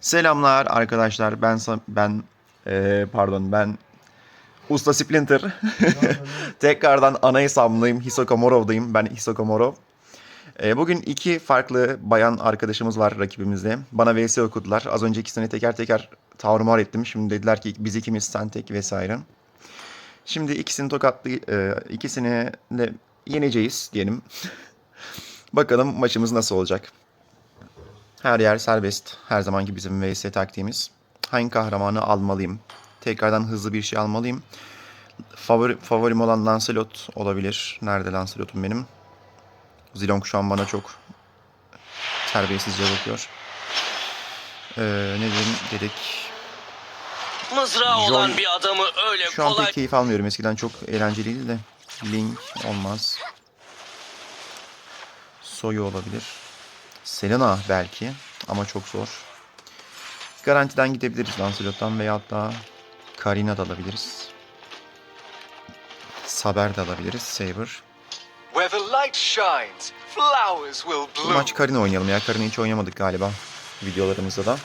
Selamlar arkadaşlar. Ben ben eee, pardon ben Usta Splinter. Tekrardan ana hesabımdayım. Hisoka Morov'dayım. Ben Hisoka Morov. Eee, bugün iki farklı bayan arkadaşımız var rakibimizde. Bana VS okudular. Az önce ikisini teker teker tarumar ettim. Şimdi dediler ki biz ikimiz sen tek vesaire. Şimdi ikisini tokatlı eee, ikisini de yeneceğiz diyelim. Bakalım maçımız nasıl olacak. Her yer serbest. Her zamanki bizim VS taktiğimiz. Hangi kahramanı almalıyım? Tekrardan hızlı bir şey almalıyım. Favori, favorim olan Lancelot olabilir. Nerede Lancelot'um benim? Zilong şu an bana çok terbiyesizce bakıyor. Ee, ne dedim dedik. Mızrağı Joy- olan bir adamı öyle Şu an kolay pek keyif almıyorum. Eskiden çok eğlenceliydi de. Link olmaz. Soyu olabilir. Selena belki ama çok zor. Garantiden gidebiliriz Lancelot'tan veyahut da Karina da alabiliriz. Saber de alabiliriz. Saber. Where the light shines, flowers will Bu bloom. maç Karina oynayalım ya. Karina hiç oynamadık galiba videolarımızda da.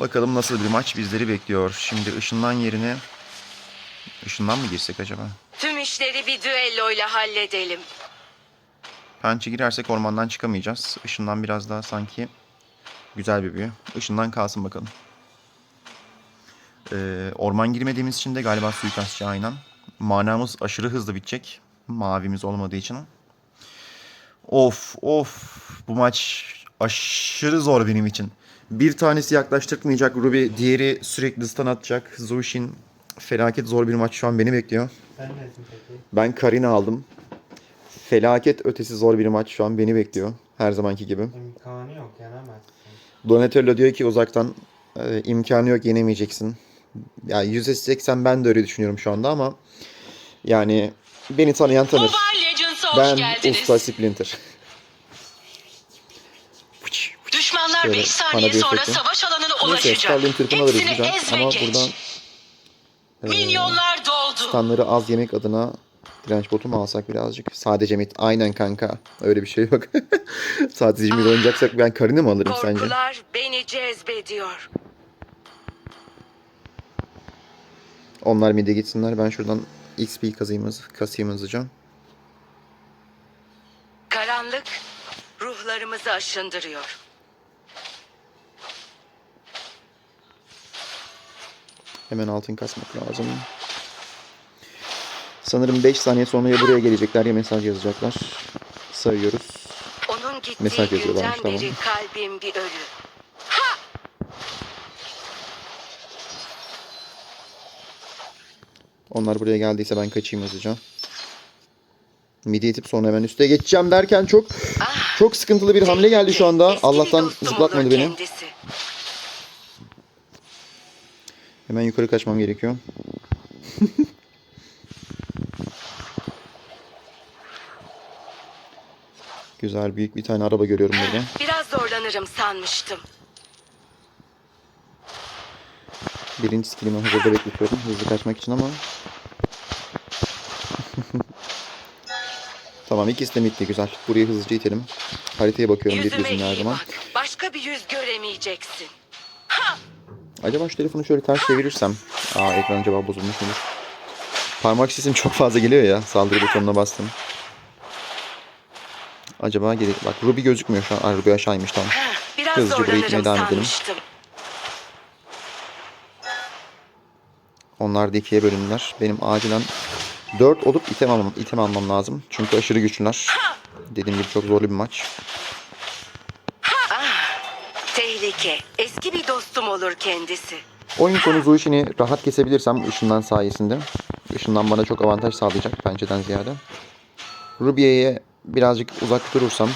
Bakalım nasıl bir maç bizleri bekliyor. Şimdi ışından yerine ışından mı girsek acaba? Tüm işleri bir düelloyla halledelim. Pençe girersek ormandan çıkamayacağız. Işından biraz daha sanki güzel bir büyü. Işından kalsın bakalım. Ee, orman girmediğimiz için de galiba suikastçı aynen. Manamız aşırı hızlı bitecek. Mavimiz olmadığı için. Of of bu maç aşırı zor benim için. Bir tanesi yaklaştırmayacak Ruby, diğeri sürekli stun atacak. Zushin felaket zor bir maç şu an beni bekliyor. Peki? Ben Karina aldım. Felaket ötesi zor bir maç şu an beni bekliyor. Her zamanki gibi. İmkanı yok yenemezsin. Donatello diyor ki uzaktan e, imkanı yok yenemeyeceksin. Ya %80 ben de öyle düşünüyorum şu anda ama yani beni tanıyan tanır. Mobile Legends'a hoş Ben geldiniz. Usta Splinter. Düşmanlar Şöyle 5 saniye bir sonra efekti. savaş alanına Neyse ulaşacak. Starling tırpını alırız Hepsini güzel ama geç. buradan e, Milyonlar doldu. standları az yemek adına direnç botu mu alsak birazcık? Sadece mid. Aynen kanka. Öyle bir şey yok. Sadece mid oynayacaksak ben Karina mı alırım sence? Korkular beni cezbediyor. Onlar mid'e gitsinler. Ben şuradan XP kazayım, kasayım hızlıca. Karanlık ruhlarımızı aşındırıyor. Hemen altın kasmak lazım. Sanırım 5 saniye sonra ya buraya gelecekler ya mesaj yazacaklar. Sayıyoruz. Onun gittiği Mesaj yazıyorlarmış, tamam. beri kalbim bir ölü. Onlar buraya geldiyse ben kaçayım hızlıca. Midi itip sonra hemen üste geçeceğim derken çok çok sıkıntılı bir hamle geldi şu anda. Allah'tan zıplatmadı beni. kendisi. Hemen yukarı kaçmam gerekiyor. Güzel büyük bir tane araba görüyorum burada. Biraz zorlanırım sanmıştım. Birinci skillimi hazırda bekletiyorum hızlı kaçmak için ama. tamam ikisi de midde güzel. Burayı hızlıca itelim. Haritaya bakıyorum bir Yüzüme gözümle her iyi zaman. bak. Başka bir yüz göremeyeceksin. Acaba şu telefonu şöyle ters çevirirsem. Aa ekran acaba bozulmuş mudur? Parmak sesim çok fazla geliyor ya saldırı butonuna bastım. Acaba gerek bak Ruby gözükmüyor şu an. Aa, Ruby aşağıymış tamam. Biraz Hızlıca burayı zorlanırım itmeye devam edelim. Onlar da ikiye bölündüler. Benim acilen 4 olup item almam, item almam lazım. Çünkü aşırı güçlüler. Dediğim gibi çok zorlu bir maç. Tehlike. Eski bir dostum olur kendisi. Oyun sonu Zushin'i rahat kesebilirsem ışından sayesinde. Işından bana çok avantaj sağlayacak pençeden ziyade. Ruby'ye birazcık uzak durursam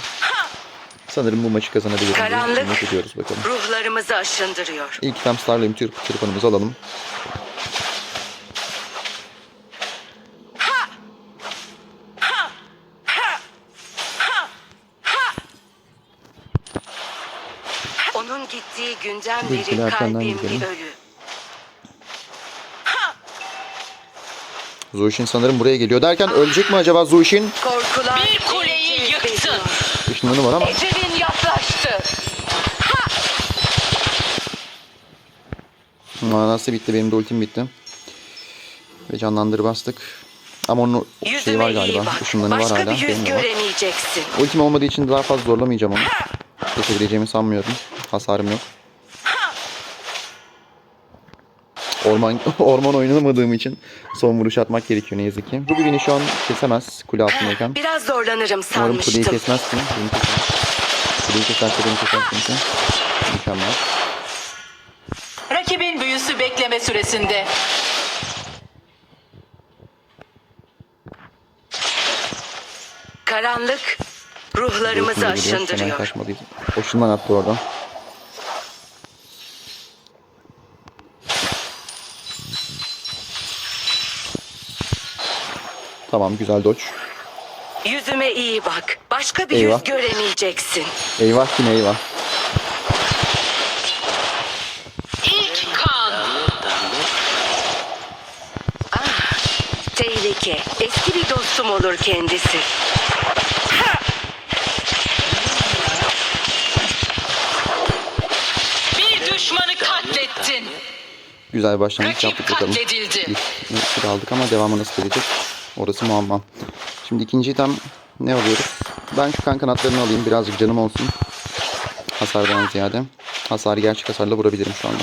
sanırım bu maçı kazanabilirim. Karanlık. ediyoruz bakalım. Ruhlarımızı aşındırıyor. İlk Starlay'ım tırp, tırpanımızı alalım. Onun gittiği günden beri kalbim bir ölü. Zushin sanırım buraya geliyor derken ölecek mi acaba Zushin? Korkular Bir kuleyi yıktı. Işınlanı var ama Ecelin yaklaştı. Manası bitti. Benim de ultim bitti. Ve canlandırı bastık. Ama onun şeyi Yüzüme var iyi galiba. Işınlanı var Başka hala. bir yüz var. göremeyeceksin. Ultim olmadığı için daha fazla zorlamayacağım onu. Kesebileceğimi sanmıyorum. Hasarım yok. Orman orman oynamadığım için son vuruş atmak gerekiyor ne yazık ki. Bu bir beni şu an kesemez kule altındayken. Biraz zorlanırım Umarım kuleyi sanmıştım. kesmezsin. Beni keser. Kuleyi keserse beni sen. Mükemmel. Rakibin büyüsü bekleme süresinde. Karanlık ruhlarımızı Hemen aşındırıyor. kaçmalıyız. Hoşundan attı oradan. Tamam güzel dodge. Yüzüme iyi bak. Başka bir Eyvah. yüz göremeyeceksin. Eyvah yine eyvah. İlk kan. Tehlike. Eski bir dostum olur kendisi. Bir düşmanı katlettin. Güzel başlangıç Rakip yaptık bakalım. katledildi. İlk ilk aldık ama devamı nasıl gelecek? Orası muamma. Şimdi ikinci item ne alıyoruz? Ben şu kan kanatlarını alayım. Birazcık canım olsun. Hasardan ziyade. Hasarı gerçek hasarla vurabilirim şu anda.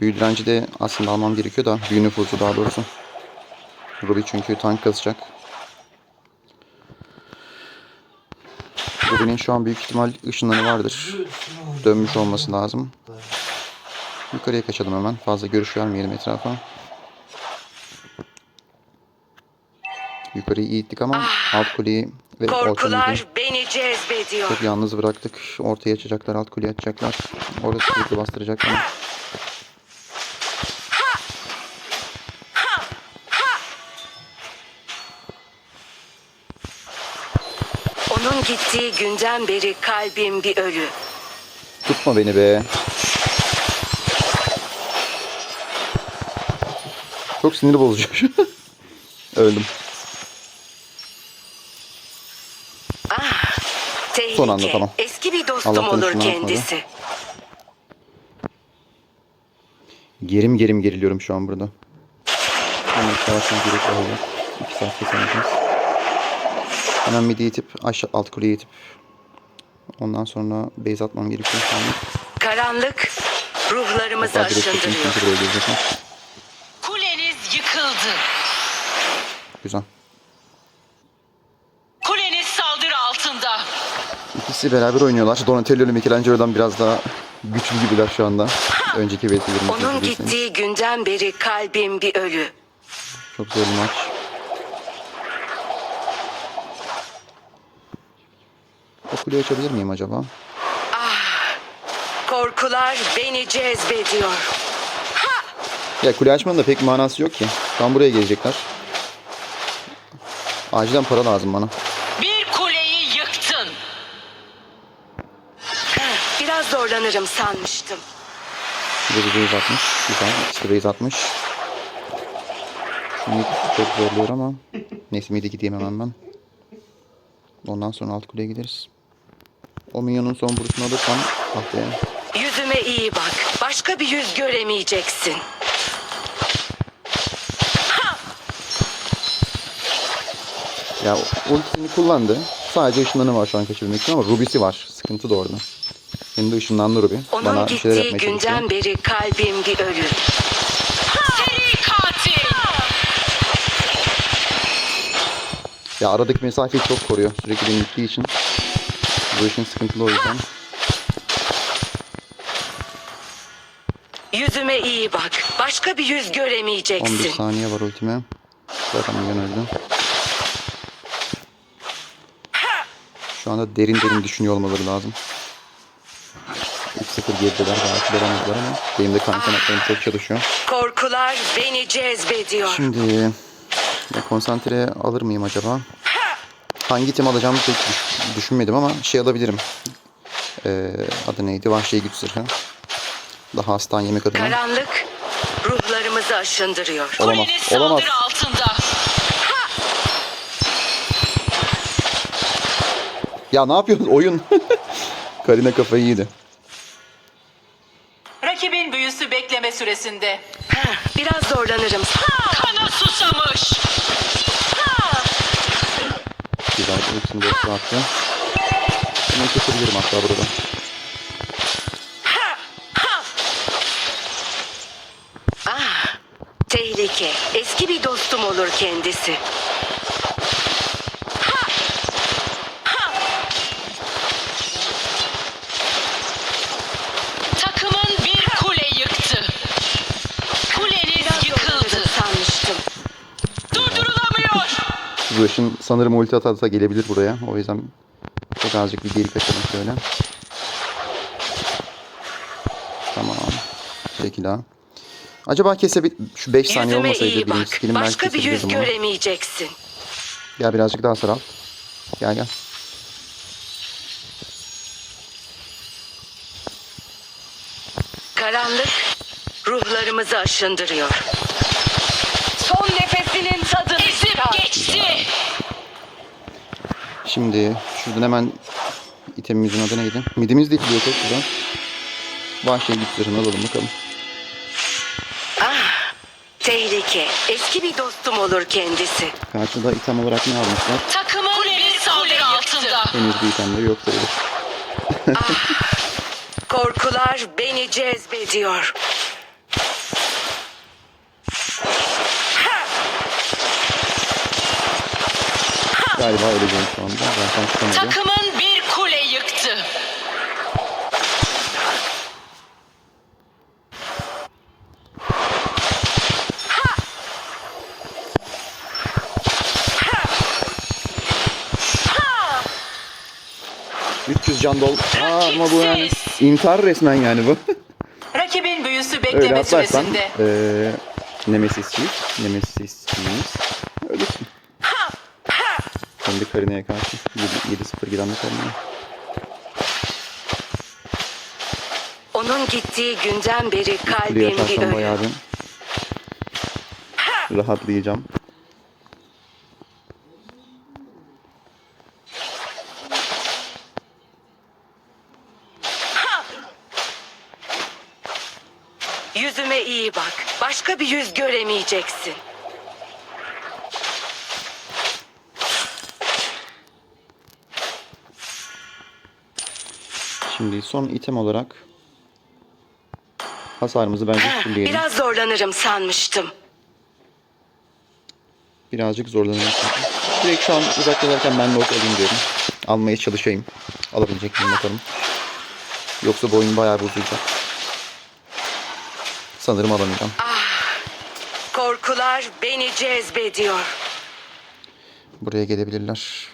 Büyü direnci de aslında almam gerekiyor da. Büyü nüfusu daha doğrusu. Ruby çünkü tank kasacak. Ruby'nin şu an büyük ihtimal ışınları vardır. Dönmüş olması lazım. Yukarıya kaçalım hemen. Fazla görüş vermeyelim etrafa. İyi ittik ama alt kuleyi ve Korkular beni cezbediyor. çok yalnız bıraktık. Ortaya açacaklar, alt kuleyi açacaklar. Orada sürekli bastıracaklar. Onun gittiği günden beri kalbim bir ölü. Tutma beni be. Çok sinir bozucu. Öldüm. Tehlike. Son anda, tamam. Eski bir dostum Allah'tan olur kendisi. Gerim gerim geriliyorum şu an burada. Hemen savaştan gerek olacak. İki saat kesemeyeceğiz. Hemen midi itip aşağı alt kuleye itip ondan sonra base atmam gerekiyor. Karanlık ruhlarımızı aşındırıyor. Kuleniz yıkıldı. Güzel. Kuleniz saldırı altında. İkisi beraber oynuyorlar. Donatello ile Michelangelo'dan biraz daha güçlü gibiler şu anda. Önceki VS'lerimi Onun gittiği günden beri kalbim bir ölü. Çok zor bir maç. O kuleyi açabilir miyim acaba? Korkular beni cezbediyor. Ya kule açmanın da pek manası yok ki. Tam buraya gelecekler. Acilen para lazım bana. Bir kuleyi yıktın. Zorlanırım sanmıştım. Bir base atmış. Güzel. İşte base atmış. Mid çok zorluyor ama. Neyse mid'e gideyim hemen ben. Ondan sonra alt kuleye gideriz. O minyonun son vuruşunu alırsam be. Yüzüme iyi bak. Başka bir yüz göremeyeceksin. Ya ultisini kullandı. Sadece ışınlanı var şu an kaçırmak için ama Ruby'si var. Sıkıntı da orada. De ışınlandı Ruby. Onun Bana bir şeyler gittiği yapmaya çalışıyor. günden beri kalbim bir ölü. Seri katil. Ya aradaki mesafeyi çok koruyor. Sürekli beni gittiği için. Bu işin sıkıntılı o yüzden. Yüzüme iyi bak. Başka bir yüz 11 göremeyeceksin. saniye var ultime. Zaten milyon öldü. Şu anda derin derin düşünüyor olmaları lazım. 3-0 gerideler belki veremediler ama benim de kan kanatlarım çok çalışıyor. Korkular beni cezbediyor. Şimdi ya konsantre alır mıyım acaba? Hangi tim alacağımı pek düş- düşünmedim ama şey alabilirim. Ee, adı neydi? Vahşi güç zırhı. Daha hastan yemek adına. Karanlık ruhlarımızı aşındırıyor. Olamaz. Olamaz. altında. Ya ne yapıyorsunuz? Oyun. Karina kafayı yedi. Süresinde. Heh, Biraz zorlanırım. Kana susamış. Güzel. Ultisini de ulti attı. Hemen kesebilirim hatta burada. Ah, tehlike. Eski bir dostum olur kendisi. Takımın bir kule yıktı. Kuleniz yıkıldı. Zorlanırım sanmıştım. Durdurulamıyor. Zuhash'ın sanırım ulti atarsa gelebilir buraya. O yüzden çok azıcık bir geri kaçalım şöyle. Tamam. Peki daha. Acaba kesebil... Şu 5 saniye Yüzüme olmasaydı iyi birinci bak. skillim belki Başka bir yüz kesebilirdim onu. göremeyeceksin. Gel birazcık daha saral. Gel gel. Karanlık ruhlarımızı aşındırıyor. Son nefesinin tadını Ezip çıkar. geçti. Şimdi şuradan hemen itemimizin adı neydi? Midimiz de gidiyor çok güzel. Vahşi güçlerini alalım bakalım. Ah, tehlike. Eski bir dostum olur kendisi. Karşıda item olarak ne almışlar? Takımın bir saldırı altında. Henüz bir itemleri yok sayılır. Korkular beni cezbediyor. Galiba öleceğim şu anda. Zaten çıkamadı. Takımın bir kule yıktı. Cık, 300 can dol. Aa, ama bu yani intihar resmen yani bu. Rakibin büyüsü Öyle bekleme atlarsan süresinde. eee Nemesis'çiyiz. Nemesis'çiyiz. Kendi karineye karşı 7 7-0 giden bir karine. Onun gittiği günden beri Kuleye kalbim bir ölü. bayağı bir rahatlayacağım. Yüzüme iyi bak. Başka bir yüz göremeyeceksin. Şimdi son item olarak hasarımızı bence Heh, fullleyelim. Biraz zorlanırım sanmıştım. Birazcık zorlanırım. Direkt şu an uzaklaşırken ben lord alayım diyorum. Almaya çalışayım. Alabilecek miyim bakalım. Yoksa bu oyun bayağı bir uzayacak. Sanırım alamayacağım. Korkular beni cezbediyor. Buraya gelebilirler.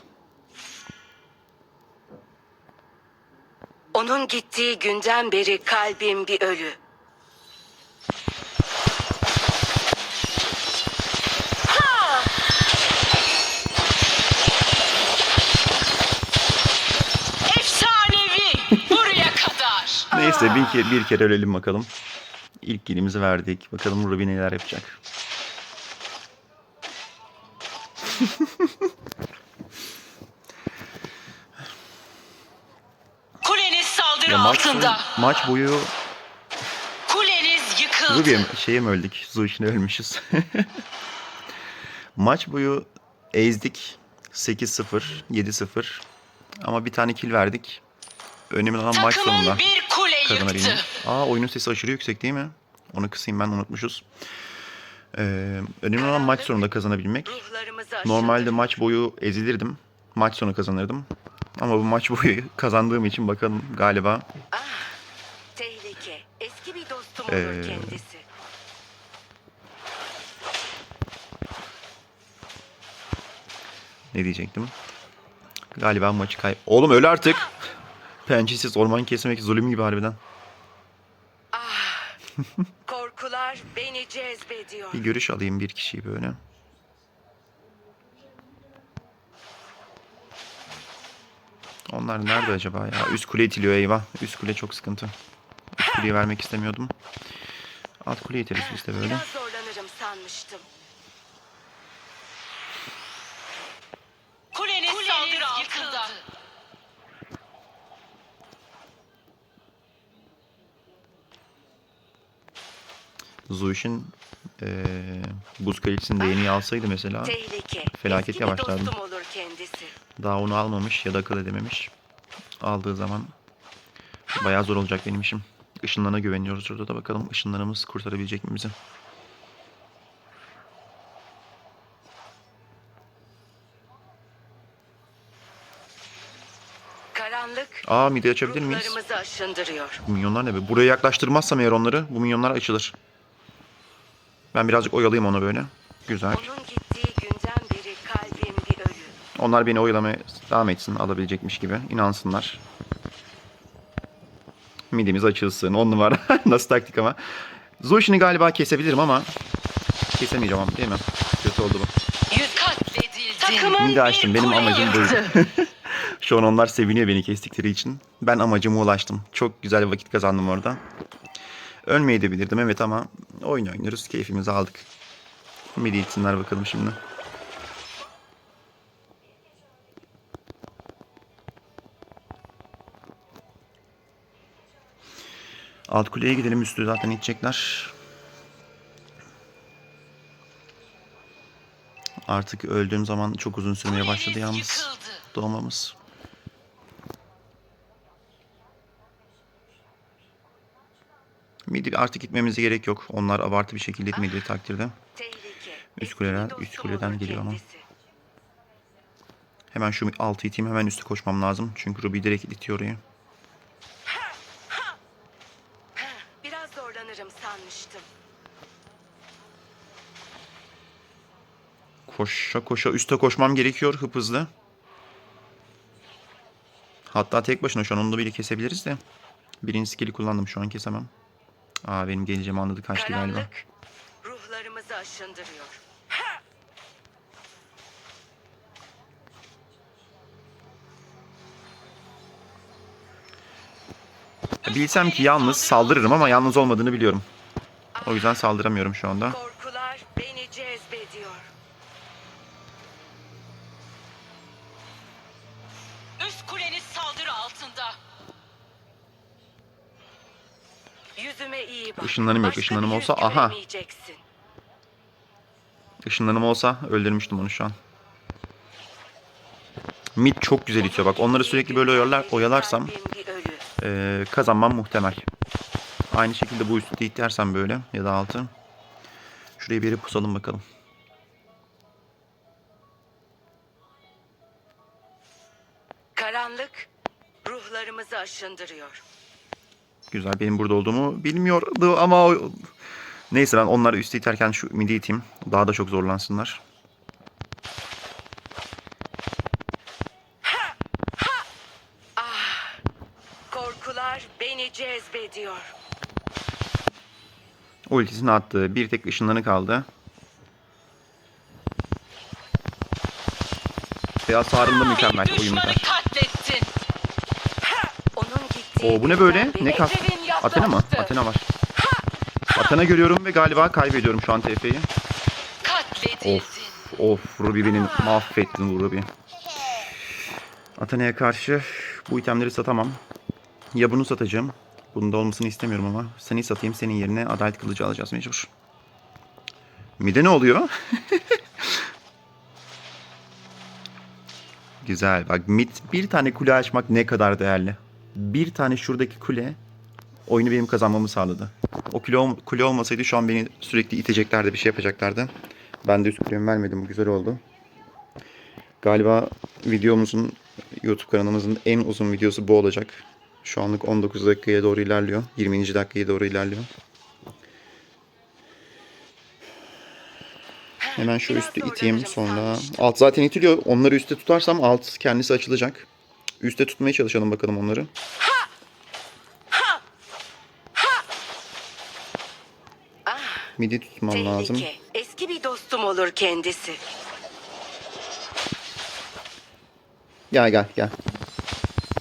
Onun gittiği günden beri kalbim bir ölü. Efsanevi. Buraya kadar. Neyse bir kere, bir kere ölelim bakalım. İlk kilimizi verdik. Bakalım Ruby neler yapacak. Kuleniz Ya maç, altında. maç boyu Kuleniz yıkıldı. Ruby'ye mi- şeye mi öldük? Zuhiş'ine ölmüşüz. maç boyu ezdik. 8-0, 7-0. Ama bir tane kill verdik. Önemli olan maç sonunda bir kule kazanabilmek. yıktı. Aa oyunun sesi aşırı yüksek değil mi? Onu kısayım ben unutmuşuz. Ee, önemli olan maç sonunda kazanabilmek. Normalde maç boyu ezilirdim. Maç sonu kazanırdım. Ama bu maç boyu kazandığım için bakalım galiba Ah, tehlike. Eski bir dostum Ee, kendisi. ne diyecektim. Galiba maçı kay... Oğlum öl artık. Pençesiz orman kesmek zulüm gibi harbiden. Korkular beni cezbediyor. Bir görüş alayım bir kişiyi böyle. Onlar nerede acaba ya? Üst kule itiliyor eyvah. Üst kule çok sıkıntı. Üst kuleyi vermek istemiyordum. Alt kule iteriz biz de böyle. Biraz zorlanırım sanmıştım. Kuleniz, saldırı altında. Zuish'in eee buz kalitesini de en iyi alsaydı mesela Tehlike. Felaket Eski bir yavaşlardım. dostum olur kendisi. daha onu almamış ya da akıl edememiş. Aldığı zaman bayağı zor olacak benim işim. Işınlarına güveniyoruz burada da bakalım ışınlarımız kurtarabilecek mi bizi? Karanlık Aa midi açabilir miyiz? ruhlarımızı aşındırıyor. Bu minyonlar ne be? Buraya yaklaştırmazsam eğer onları bu minyonlar açılır. Ben birazcık oyalayayım onu böyle. Güzel. Onun gittiği Onlar beni oyalamaya devam etsin alabilecekmiş gibi. inansınlar. Midimiz açılsın. On numara. Nasıl taktik ama. Zoşin'i galiba kesebilirim ama kesemeyeceğim ama değil mi? Kötü oldu bu. Takımın Midi açtım. Benim amacım buydu. Şu an onlar seviniyor beni kestikleri için. Ben amacıma ulaştım. Çok güzel bir vakit kazandım orada. Ölmeyi de bilirdim evet ama oyun oynuyoruz. Keyfimizi aldık. Midi bakalım şimdi. Alt kuleye gidelim. Üstü zaten içecekler. Artık öldüğüm zaman çok uzun sürmeye başladı yalnız doğmamız. Midi artık gitmemize gerek yok. Onlar abartı bir şekilde gitmediği takdirde. Üst dostum üst kuleden geliyor ama. Hemen şu altı iteyim hemen üste koşmam lazım. Çünkü Ruby direkt itiyor orayı. Biraz zorlanırım sanmıştım. Koşa koşa üste koşmam gerekiyor hıp hızlı. Hatta tek başına şu an onu da bile kesebiliriz de. Birinci skill'i kullandım şu an kesemem. Aa benim geleceğimi anladı kaçtı galiba. Karanlık ruhlarımızı aşındırıyor. Bilsem ki yalnız saldırırım ama yalnız olmadığını biliyorum. O yüzden saldıramıyorum şu anda. Korkular Işınlanım yok. Işınlanım olsa- aha. Işınlanım olsa öldürmüştüm onu şu an. Mid çok güzel itiyor bak. Onları sürekli böyle oyalar, oyalarsam eee, kazanmam muhtemel. Aynı şekilde bu üstü itersem böyle ya da altı. Şuraya bir yere pusalım bakalım. Karanlık ruhlarımızı aşındırıyor. Güzel benim burada olduğumu bilmiyordu ama. Neyse ben onları üstü iterken şu midi iteyim. Daha da çok zorlansınlar. Korkular beni cezbediyor. Ultisini attı. Bir tek ışınlanı kaldı. Beyaz sarımda mükemmel. Oyun biter. Oo bu ne böyle? Ne kas? Athena mı? Athena var. Athena görüyorum ve galiba kaybediyorum şu an TF'yi. Of of Ruby beni mahvettin Ruby. Athena'ya karşı bu itemleri satamam. Ya bunu satacağım. Bunun da olmasını istemiyorum ama. Seni satayım senin yerine adalet kılıcı alacağız mecbur. Mide ne oluyor? Güzel. Bak mid bir tane kule açmak ne kadar değerli. Bir tane şuradaki kule oyunu benim kazanmamı sağladı. O kule, kule olmasaydı şu an beni sürekli iteceklerdi, bir şey yapacaklardı. Ben de üst kulemi vermedim. Bu güzel oldu. Galiba videomuzun, YouTube kanalımızın en uzun videosu bu olacak. Şu anlık 19 dakikaya doğru ilerliyor. 20. dakikaya doğru ilerliyor. Hemen şu üstü iteyim sonra. Alt zaten itiliyor. Onları üstte tutarsam alt kendisi açılacak. Üste tutmaya çalışalım bakalım onları. Midi tutmam lazım. Tehlike. Eski bir dostum olur kendisi. Gel gel gel.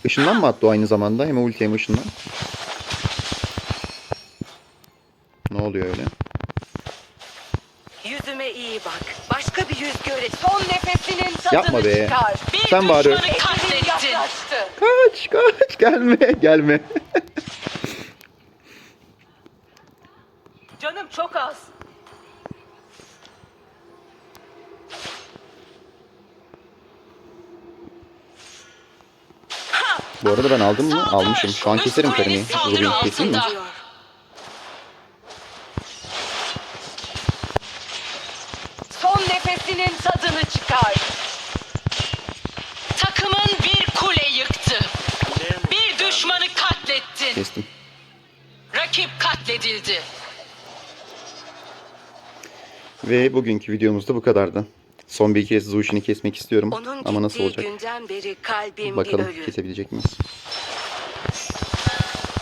Işından mı attı o aynı zamanda? Hem ulti hem ışından. Ne oluyor öyle? Yüzüme iyi bak. Göre. Son nefesinin tadını Yapma be. çıkar. Bir Sen bari- düşmanı Hedefin katlettin. yaklaştı. Kaç kaç gelme gelme. Canım çok az. Bu arada ben aldım mı? Almışım. Şu an keserim saldırı Rubin keseyim mi? altında. Diyor. Son nefesinin tadını çıkar. Takımın bir kule yıktı. Bir düşmanı katlettin. Kestim. Rakip katledildi. Ve bugünkü videomuz da bu kadardı. Son bir kez Zushi'ni kesmek istiyorum. Onun Ama nasıl olacak? günden beri kalbim bir Bakalım kesebilecek miyiz?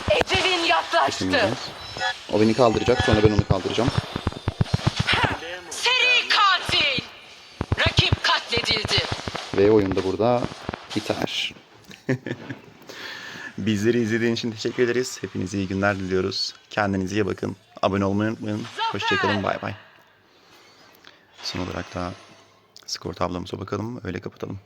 Ecelin yaklaştı. Kesemeyeceğiz. O beni kaldıracak. Sonra ben onu kaldıracağım. Seri katil. Rakip katledildi. Ve oyun da burada biter. Bizleri izlediğiniz için teşekkür ederiz. Hepinize iyi günler diliyoruz. Kendinize iyi bakın. Abone olmayı unutmayın. Hoşçakalın. Bay bay. Son olarak da skor tablomuza bakalım. Öyle kapatalım.